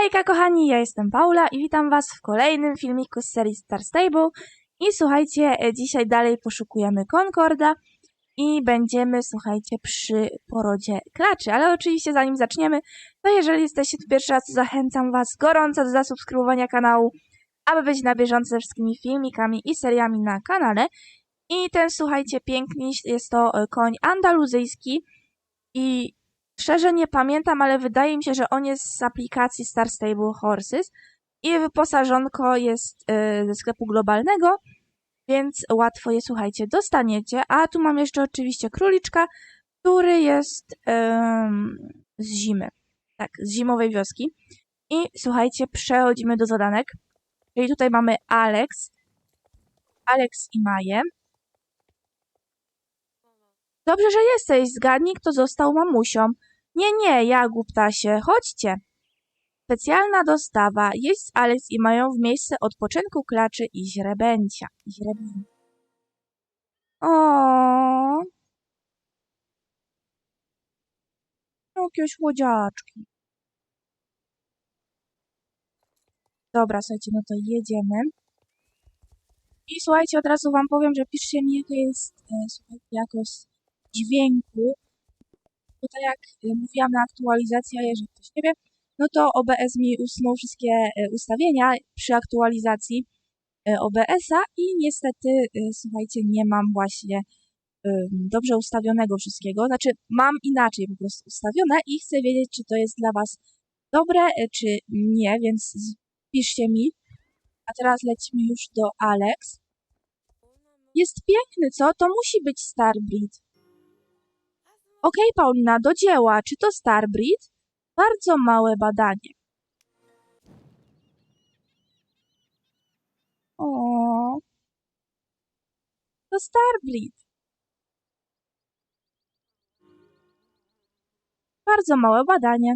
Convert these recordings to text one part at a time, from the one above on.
Hejka kochani, ja jestem Paula i witam was w kolejnym filmiku z serii Star Stable. I słuchajcie, e, dzisiaj dalej poszukujemy Concorda i będziemy, słuchajcie, przy porodzie klaczy. Ale oczywiście zanim zaczniemy, to jeżeli jesteście tu pierwszy raz, zachęcam was gorąco do zasubskrybowania kanału, aby być na bieżąco ze wszystkimi filmikami i seriami na kanale. I ten, słuchajcie, piękny jest to e, koń andaluzyjski i Szczerze nie pamiętam, ale wydaje mi się, że on jest z aplikacji Star Stable Horses i wyposażonko jest y, ze sklepu globalnego, więc łatwo je, słuchajcie, dostaniecie. A tu mam jeszcze oczywiście króliczka, który jest z zimy. Tak, z zimowej wioski. I słuchajcie, przechodzimy do zadanek. Czyli tutaj mamy Alex, Alex i Maję. Dobrze, że jesteś. Zgadnij, kto został mamusią. Nie, nie, ja, głuptasie, chodźcie. Specjalna dostawa. Jeść z Alex i mają w miejsce odpoczynku klaczy i źrebęcia. Źrebiń. O. Jakieś łodziaczki. Dobra, słuchajcie, no to jedziemy. I słuchajcie, od razu wam powiem, że piszcie mi, jaka jest e, słuchajcie, jakość dźwięku. Bo tak jak e, mówiłam na aktualizacji, a jeżeli ktoś nie wie, no to OBS mi usunął wszystkie e, ustawienia przy aktualizacji e, OBS-a i niestety, słuchajcie, nie mam właśnie dobrze ustawionego wszystkiego. Znaczy, mam inaczej po prostu ustawione i chcę wiedzieć, czy to jest dla Was dobre, czy nie, więc piszcie mi. A teraz lecimy już do Alex. Jest piękny, co? To musi być Starbreed. Okej, Paulina, do dzieła. Czy to Starbreed? Bardzo małe badanie. O, to Starbreed. Bardzo małe badanie.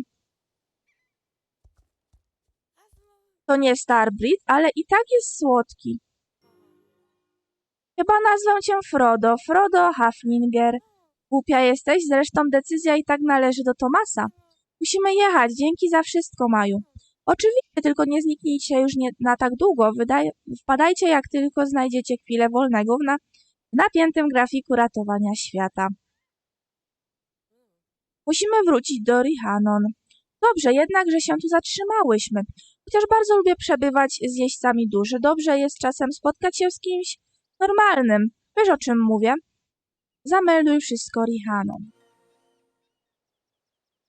To nie Starbreed, ale i tak jest słodki. Chyba nazwę cię Frodo. Frodo Hafninger. Głupia jesteś, zresztą decyzja i tak należy do Tomasa. Musimy jechać, dzięki za wszystko, Maju. Oczywiście, tylko nie zniknijcie już nie, na tak długo. Wpadajcie, jak tylko znajdziecie chwilę wolnego na, w napiętym grafiku ratowania świata. Musimy wrócić do Rihannon. Dobrze, jednak, że się tu zatrzymałyśmy. Chociaż bardzo lubię przebywać z jeźdźcami duży, dobrze jest czasem spotkać się z kimś normalnym. Wiesz, o czym mówię? Zamelduj wszystko Rihannon.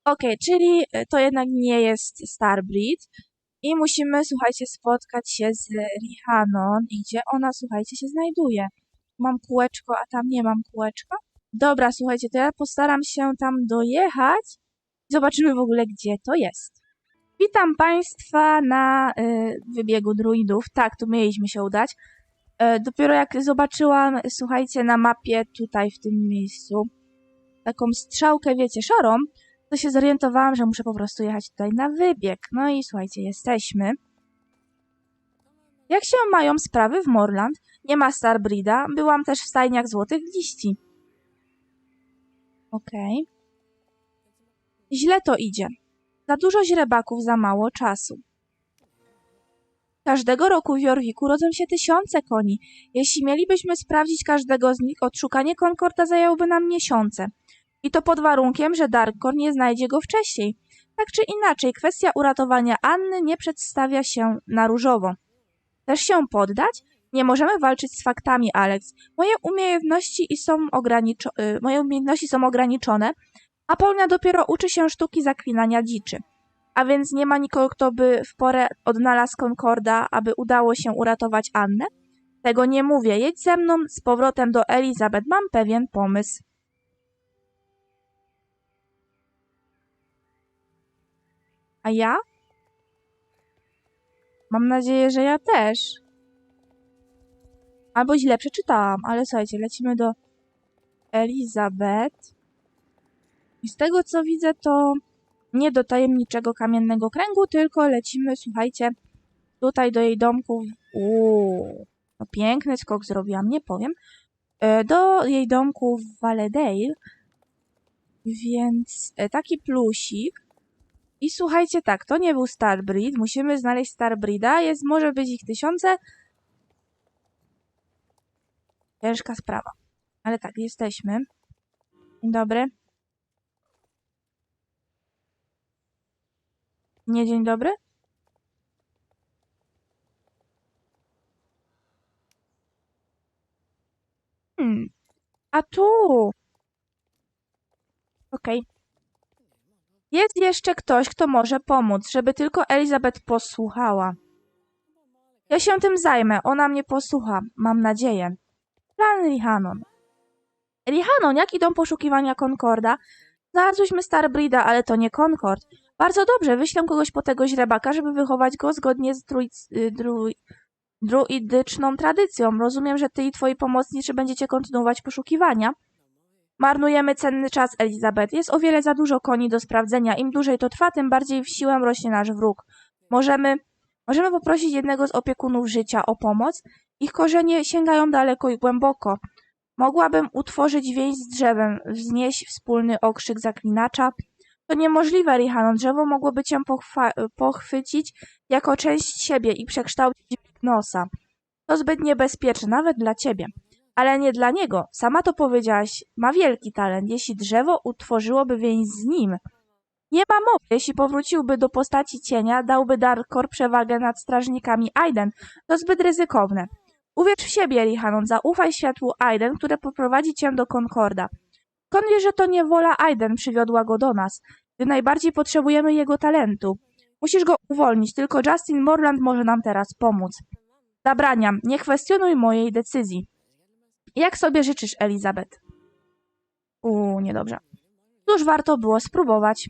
Okej, czyli e, to jednak nie jest Starbreed. I musimy, słuchajcie, spotkać się z Rihannon. I gdzie ona, słuchajcie, się znajduje? Mam kółeczko, a tam nie mam kółeczka. Dobra, słuchajcie, to ja postaram się tam dojechać. Zobaczymy w ogóle, gdzie to jest. Witam Państwa na y, wybiegu druidów. Tak, tu mieliśmy się udać. E, dopiero jak zobaczyłam, słuchajcie, na mapie tutaj w tym miejscu taką strzałkę, wiecie, szarą, to się zorientowałam, że muszę po prostu jechać tutaj na wybieg. No i słuchajcie, jesteśmy. Jak się mają sprawy w Morland? Nie ma Starbreeda. Byłam też w stajniach Złotych Liści. Okej. Źle to idzie. Za dużo źrebaków, za mało czasu. Każdego roku w Jorwiku rodzą się tysiące koni. Jeśli mielibyśmy sprawdzić każdego z nich, odszukanie Concorda zajęłoby nam miesiące. I to pod warunkiem, że Darkor nie znajdzie go wcześniej. Tak czy inaczej, kwestia uratowania Anny nie przedstawia się na różowo. Chcesz się poddać? Nie możemy walczyć z faktami, Alex. Moje umiejętności i są ograniczo- y, moje umiejętności są ograniczone, a Paulina dopiero uczy się sztuki zaklinania dziczy. A więc nie ma nikogo, kto by w porę odnalazł Concorda, aby udało się uratować Annę? Tego nie mówię. Jedź ze mną z powrotem do Elizabeth. Mam pewien pomysł. A ja? Mam nadzieję, że ja też. Albo źle przeczytałam, ale słuchajcie, lecimy do Elizabeth. I z tego co widzę, to nie do tajemniczego kamiennego kręgu, tylko lecimy, słuchajcie, tutaj do jej domku. Uuu, no piękny skok zrobiłam, nie powiem. E, Do jej domku w Valedale. Więc e, taki plusik. I słuchajcie, tak, to nie był Starbreed. Musimy znaleźć Starbreeda. Jest, może być ich tysiące. Ciężka sprawa. Ale tak, jesteśmy. Dzień dobry. Nie dzień dobry? Hmm. A tu. Okej. Jest jeszcze ktoś, kto może pomóc, żeby tylko Elizabeth posłuchała. Ja się tym zajmę, ona mnie posłucha, mam nadzieję. Plan Rihannon. Rihannon, jak idą poszukiwania Concorda? Znalazłyśmy Starbreeda, ale to nie Concord. Bardzo dobrze, wyślę kogoś po tego źrebaka, żeby wychować go zgodnie z druid, y, dru, druidyczną tradycją. Rozumiem, że ty i twoi pomocniczy będziecie kontynuować poszukiwania. Marnujemy cenny czas, Elizabeth. Jest o wiele za dużo koni do sprawdzenia. Im dłużej to trwa, tym bardziej w siłę rośnie nasz wróg. Możemy, możemy poprosić jednego z opiekunów życia o pomoc. Ich korzenie sięgają daleko i głęboko. Mogłabym utworzyć więź z drzewem, wznieść wspólny okrzyk zaklinacza. To niemożliwe, Rihanna. Drzewo mogłoby cię pochwycić jako część siebie i przekształcić w nosa. To zbyt niebezpieczne, nawet dla ciebie. Ale nie dla niego. Sama to powiedziałaś. Ma wielki talent. Jeśli drzewo utworzyłoby więź z nim. Nie ma mowy. Jeśli powróciłby do postaci cienia, dałby Darkor przewagę nad strażnikami Aiden. To zbyt ryzykowne. Uwierz w siebie, Rihannon. Zaufaj światłu Aiden, które poprowadzi cię do Concorda. Skąd wiesz, że to nie wola Aiden przywiodła go do nas? Gdy najbardziej potrzebujemy jego talentu. Musisz go uwolnić, tylko Justin Morland może nam teraz pomóc. Zabraniam, nie kwestionuj mojej decyzji. Jak sobie życzysz, Elizabeth? Uuu, niedobrze. Cóż, warto było spróbować.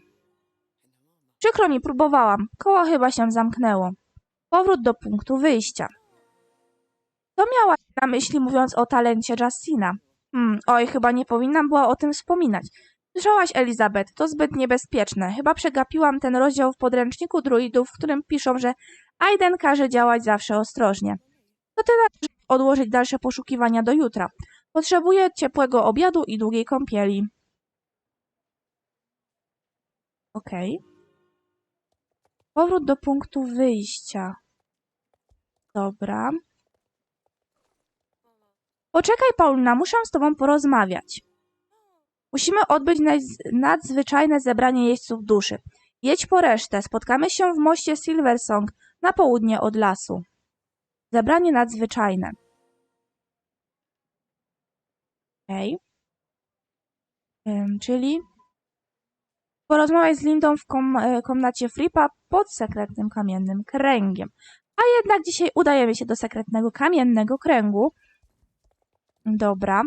Przykro mi, próbowałam. Koło chyba się zamknęło. Powrót do punktu wyjścia. Co miałaś na myśli, mówiąc o talencie Justina? Hmm, oj, chyba nie powinnam była o tym wspominać. Słyszałaś, Elizabeth, to zbyt niebezpieczne. Chyba przegapiłam ten rozdział w podręczniku druidów, w którym piszą, że Aiden każe działać zawsze ostrożnie. To ty należy odłożyć dalsze poszukiwania do jutra. Potrzebuję ciepłego obiadu i długiej kąpieli. Okej. Powrót do punktu wyjścia. Dobra. Poczekaj, Paulina, muszę z tobą porozmawiać. Musimy odbyć nadzwyczajne zebranie jeźdźców duszy. Jedź po resztę. Spotkamy się w moście Silversong na południe od lasu. Zebranie nadzwyczajne. Okej. Ym, czyli porozmawiaj z Lindą w kom e, komnacie Fripa pod sekretnym kamiennym kręgiem. A jednak dzisiaj udajemy się do sekretnego kamiennego kręgu. Dobra.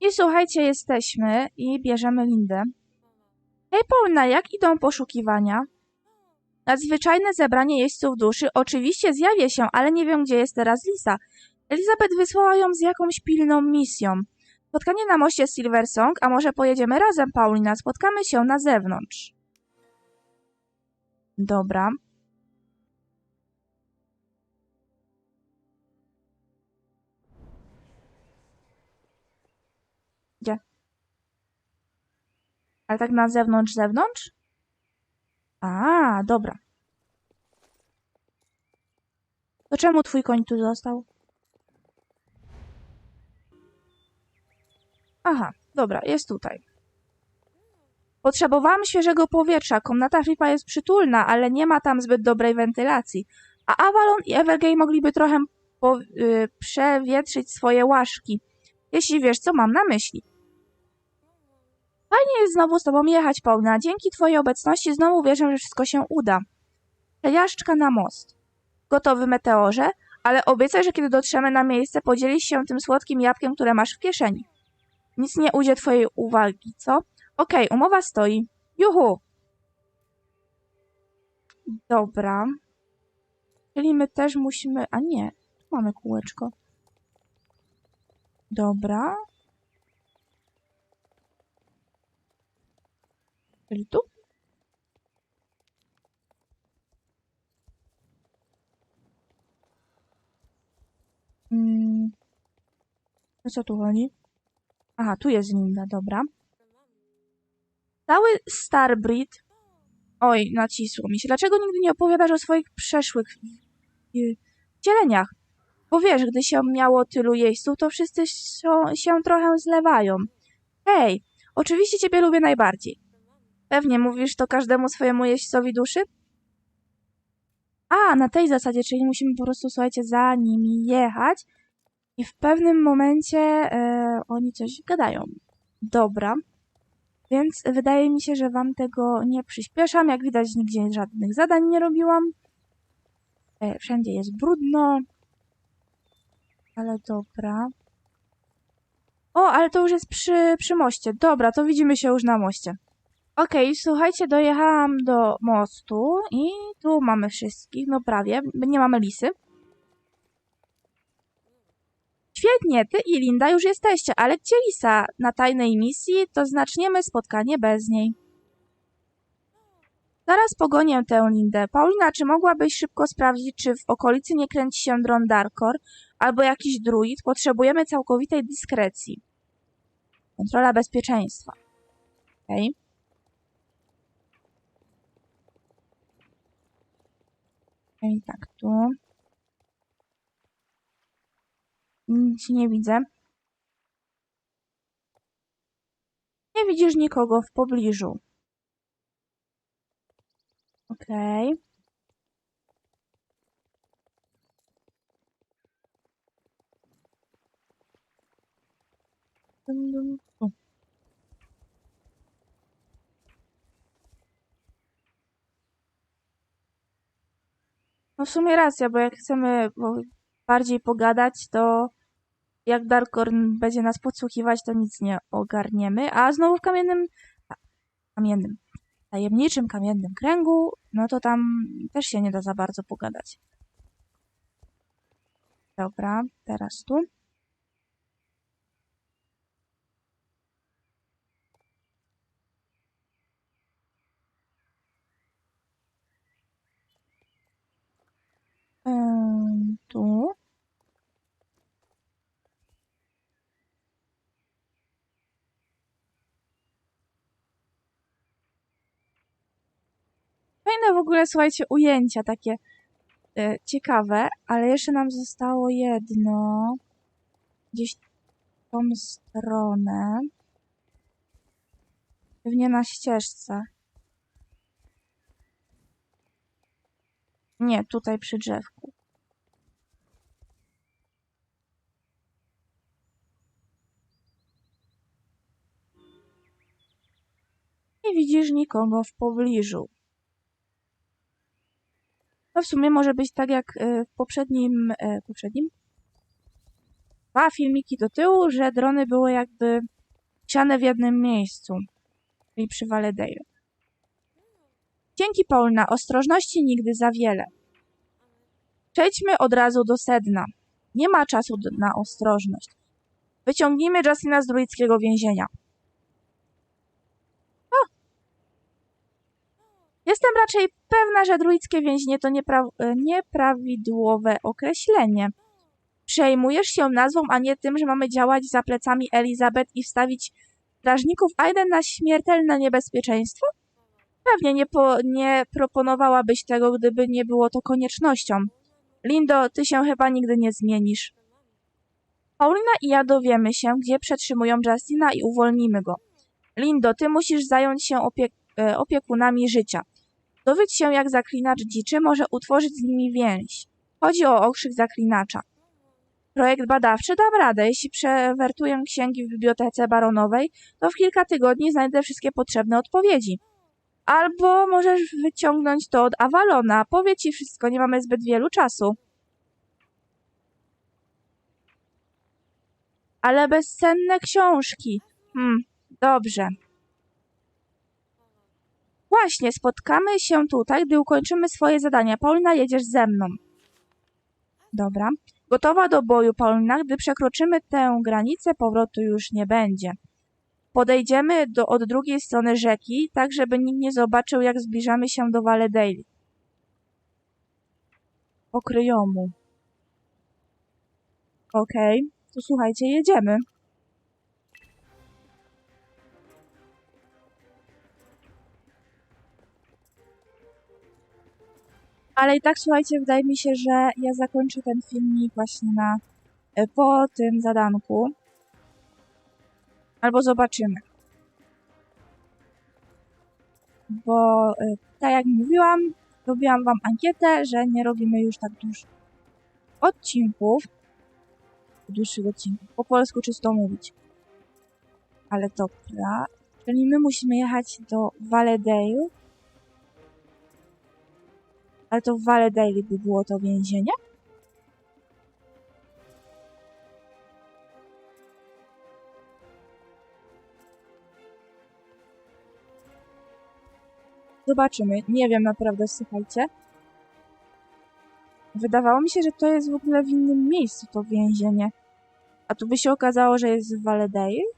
I słuchajcie, jesteśmy i bierzemy Lindę. Hej Paulina, jak idą poszukiwania? Nadzwyczajne zebranie jeźdźców duszy. Oczywiście zjawię się, ale nie wiem, gdzie jest teraz Lisa. Elizabeth wysłała ją z jakąś pilną misją. Spotkanie na moście Silversong, a może pojedziemy razem, Paulina? Spotkamy się na zewnątrz. Dobra. Ale tak na zewnątrz, zewnątrz? A, dobra. To czemu twój koń tu został? Aha, dobra, jest tutaj. Potrzebowałam świeżego powietrza. Komnata Flipa jest przytulna, ale nie ma tam zbyt dobrej wentylacji. A Avalon i Evergay mogliby trochę po, y, przewietrzyć swoje łaszki. Jeśli wiesz, co mam na myśli. Znowu z tobą jechać, Paulina. Dzięki twojej obecności znowu wierzę, że wszystko się uda. Przejażdżka na most. Gotowy, meteorze? Ale obiecaj, że kiedy dotrzemy na miejsce, podzielisz się tym słodkim jabłkiem, które masz w kieszeni. Nic nie ujdzie twojej uwagi, co? Okej, umowa stoi. Juhu! Dobra. Czyli my też musimy... A nie, mamy kółeczko. Dobra. Czyli tu? Mm. O co tu chodzi? Aha, tu jest Linda, dobra. Cały Starbreed Oj, nacisło mi się. Dlaczego nigdy nie opowiadasz o swoich przeszłych y, wcieleniach? Bo wiesz, gdy się miało tylu jeźdźców, to wszyscy się, się trochę zlewają. Hej, oczywiście ciebie lubię najbardziej. Pewnie mówisz to każdemu swojemu jeźdźcowi duszy? A, na tej zasadzie, czyli musimy po prostu, słuchajcie, za nimi jechać i w pewnym momencie e, oni coś gadają. Dobra. Więc wydaje mi się, że wam tego nie przyspieszam. Jak widać, nigdzie żadnych zadań nie robiłam. E, wszędzie jest brudno. Ale dobra. O, ale to już jest przy, przy moście. Dobra, to widzimy się już na moście. Okej, słuchajcie, dojechałam do mostu i tu mamy wszystkich, no prawie, nie mamy lisy. Świetnie, ty i Linda już jesteście, ale gdzie Lisa na tajnej misji, to zaczniemy spotkanie bez niej. Zaraz pogonię tę Lindę. Paulina, czy mogłabyś szybko sprawdzić, czy w okolicy nie kręci się dron Darkor albo jakiś druid? Potrzebujemy całkowitej dyskrecji. Kontrola bezpieczeństwa. Okej. Okej, tak, tu. Nic nie widzę. Nie widzisz nikogo w pobliżu. Okej. Dum, dum, tu. No w sumie racja, bo jak chcemy bardziej pogadać, to jak Darkorn będzie nas podsłuchiwać, to nic nie ogarniemy. A znowu w kamiennym... kamiennym. Tajemniczym kamiennym kręgu, no to tam też się nie da za bardzo pogadać. Dobra, teraz tu. Tu. Fajne w ogóle, słuchajcie, ujęcia takie e, ciekawe, ale jeszcze nam zostało jedno. Gdzieś tą stronę. Pewnie na ścieżce. Nie, tutaj przy drzewku. Nie widzisz nikogo w pobliżu. No w sumie może być tak jak e, w poprzednim, e, poprzednim? Dwa filmiki do tyłu, że drony były jakby siane w jednym miejscu. Czyli przy Valedale. Dzięki Paulina, ostrożności nigdy za wiele. Przejdźmy od razu do sedna. Nie ma czasu na ostrożność. Wyciągnijmy Justina z druickiego więzienia. O! Jestem raczej pewna, że druickie więzienie to niepra- e, nieprawidłowe określenie. Przejmujesz się nazwą, a nie tym, że mamy działać za plecami Elizabeth i wstawić strażników Aiden na śmiertelne niebezpieczeństwo? Pewnie nie, nie proponowałabyś tego, gdyby nie było to koniecznością. Lindo, ty się chyba nigdy nie zmienisz. Paulina i ja dowiemy się, gdzie przetrzymują Justina i uwolnimy go. Lindo, ty musisz zająć się opie e, opiekunami życia. Dowiedz się, jak zaklinacz dziczy może utworzyć z nimi więź. Chodzi o okrzyk zaklinacza. Projekt badawczy dam radę. Jeśli przewertuję księgi w bibliotece baronowej, to w kilka tygodni znajdę wszystkie potrzebne odpowiedzi. Albo możesz wyciągnąć to od Avalona. Powie ci wszystko, nie mamy zbyt wielu czasu. Ale bezcenne książki. Hmm, dobrze. Właśnie, spotkamy się tutaj, gdy ukończymy swoje zadania. Paulina, jedziesz ze mną. Dobra. Gotowa do boju, Paulina. Gdy przekroczymy tę granicę, powrotu już nie będzie. Podejdziemy do, od drugiej strony rzeki, tak żeby nikt nie zobaczył, jak zbliżamy się do Valedale. Okryjomu. Okej, to słuchajcie, jedziemy. Ale i tak słuchajcie, wydaje mi się, że ja zakończę ten filmik właśnie na e, po tym zadanku. Albo zobaczymy. Bo e, tak jak mówiłam, robiłam wam ankietę, że nie robimy już tak dużo odcinków. Dłuższych odcinków. Po polsku czysto mówić. Ale dobra. Czyli my musimy jechać do Valedale. Ale to w Valedale by było to więzienie? Zobaczymy. Nie wiem naprawdę, słuchajcie. Wydawało mi się, że to jest w ogóle w innym miejscu to więzienie. A tu by się okazało, że jest w Valedale?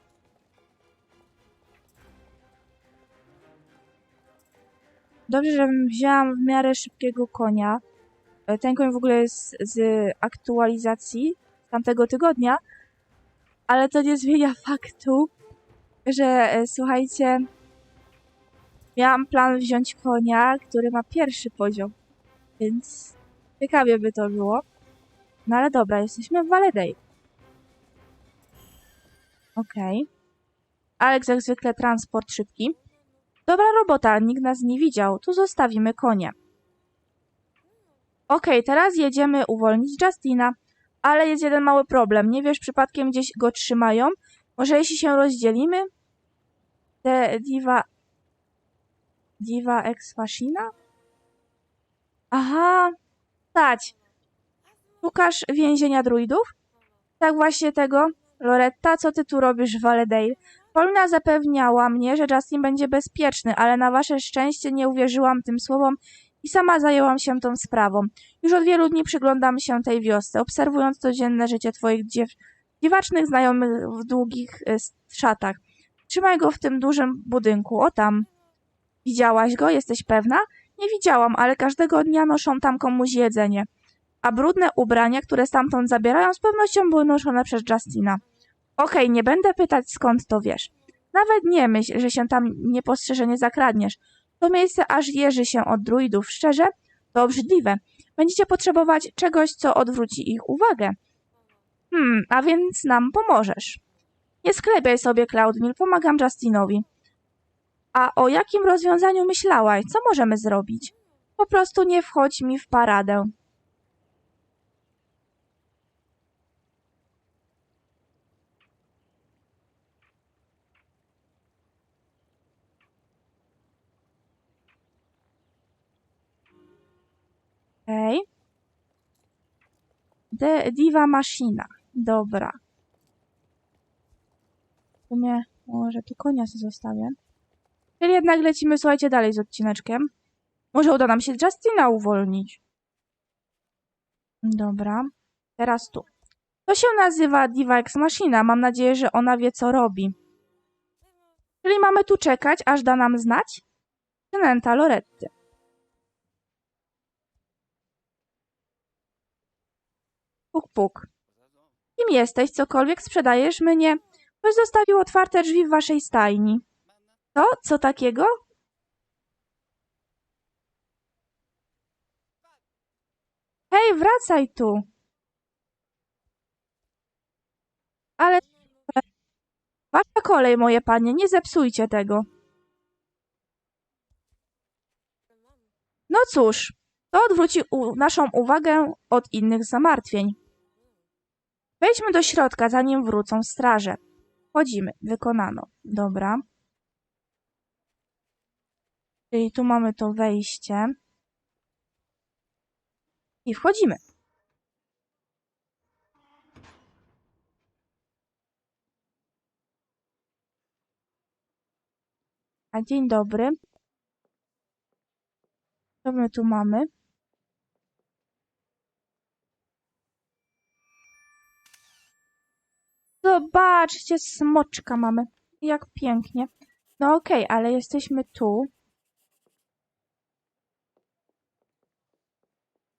Dobrze, że wzięłam w miarę szybkiego konia. E, Ten koń w ogóle jest z aktualizacji tamtego tygodnia, ale to nie zmienia faktu, że e, słuchajcie, miałam plan wziąć konia, który ma pierwszy poziom, więc ciekawie by to było. No ale dobra, jesteśmy w Valedale. Okej. Alex jak zwykle transport szybki. Dobra robota, nikt nas nie widział. Tu zostawimy konie. Okej, teraz jedziemy uwolnić Justina. Ale jest jeden mały problem. Nie wiesz, przypadkiem gdzieś go trzymają? Może jeśli się rozdzielimy? Te diva... Diva ex machina? Aha, stać. Szukasz więzienia druidów? Tak właśnie tego. Loretta, co ty tu robisz w Valedale? Paulina zapewniała mnie, że Justin będzie bezpieczny, ale na wasze szczęście nie uwierzyłam tym słowom i sama zajęłam się tą sprawą. Już od wielu dni przyglądam się tej wiosce, obserwując codzienne życie twoich dziew dziwacznych znajomych w długich y, szatach. Trzymaj go w tym dużym budynku, o tam. Widziałaś go? Jesteś pewna? Nie widziałam, ale każdego dnia noszą tam komuś jedzenie. A brudne ubrania, które stamtąd zabierają, z pewnością były noszone przez Justina. Okej, nie będę pytać skąd to wiesz. Nawet nie myśl, że się tam niepostrzeżenie zakradniesz. To miejsce aż jeży się od druidów. Szczerze, to obrzydliwe. Będziecie potrzebować czegoś, co odwróci ich uwagę. Hmm, a więc nam pomożesz. Nie sklepiaj sobie, Cloudmil, pomagam Justinowi. A o jakim rozwiązaniu myślałaś? Co możemy zrobić? Po prostu nie wchodź mi w paradę. Okej. De Diva Machina. Dobra. W sumie może tu konia sobie zostawię. Czyli jednak lecimy, słuchajcie, dalej z odcineczkiem. Może uda nam się Justina uwolnić. Dobra. Teraz tu. To się nazywa Diva Ex Machina. Mam nadzieję, że ona wie, co robi. Czyli mamy tu czekać, aż da nam znać? Przynęta Loretty. Puk, puk. Kim jesteś? Cokolwiek sprzedajesz mnie? Ktoś zostawił otwarte drzwi w waszej stajni. Co? Co takiego? Hej, wracaj tu. Ale... Wasza kolej, moje panie, nie zepsujcie tego. No cóż, to odwróci naszą uwagę od innych zamartwień. Wejdźmy do środka, zanim wrócą straże. Wchodzimy. Wykonano. Dobra. Czyli tu mamy to wejście. I wchodzimy. A dzień dobry. Co my tu mamy? Zobaczcie, smoczka mamy. Jak pięknie. No okej, ale jesteśmy tu.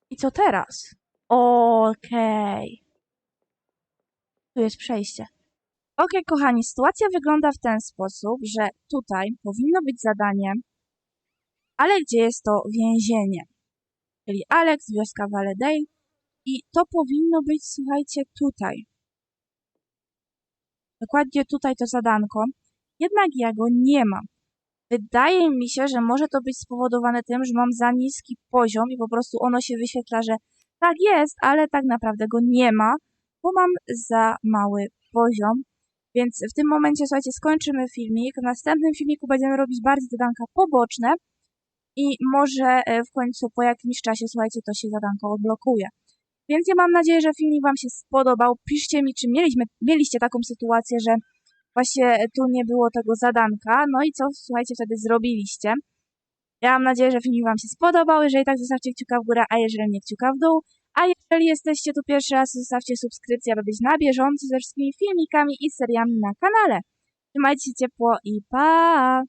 I co teraz? Okej. Tu jest przejście. Okej, kochani, sytuacja wygląda w ten sposób, że tutaj powinno być zadanie, ale gdzie jest to więzienie? czyli Alex, wioska Valledale. I to powinno być, słuchajcie, tutaj. Dokładnie tutaj to zadanko. Jednak ja go nie mam. Wydaje mi się, że może to być spowodowane tym, że mam za niski poziom i po prostu ono się wyświetla, że tak jest, ale tak naprawdę go nie ma, bo mam za mały poziom. Więc w tym momencie, słuchajcie, skończymy filmik. W następnym filmiku będziemy robić bardziej zadanka poboczne i może e, w końcu po jakimś czasie, słuchajcie, to się zadanko odblokuje. Więc ja mam nadzieję, że filmik Wam się spodobał. Piszcie mi, czy mieliśmy, mieliście taką sytuację, że właśnie tu nie było tego zadanka. No i co, słuchajcie, wtedy zrobiliście. Ja mam nadzieję, że filmik Wam się spodobał. Jeżeli tak, zostawcie kciuka w górę, a jeżeli nie, kciuka w dół. A jeżeli jesteście tu pierwszy raz, zostawcie subskrypcję, aby być na bieżąco ze wszystkimi filmikami i seriami na kanale. Trzymajcie się ciepło i pa!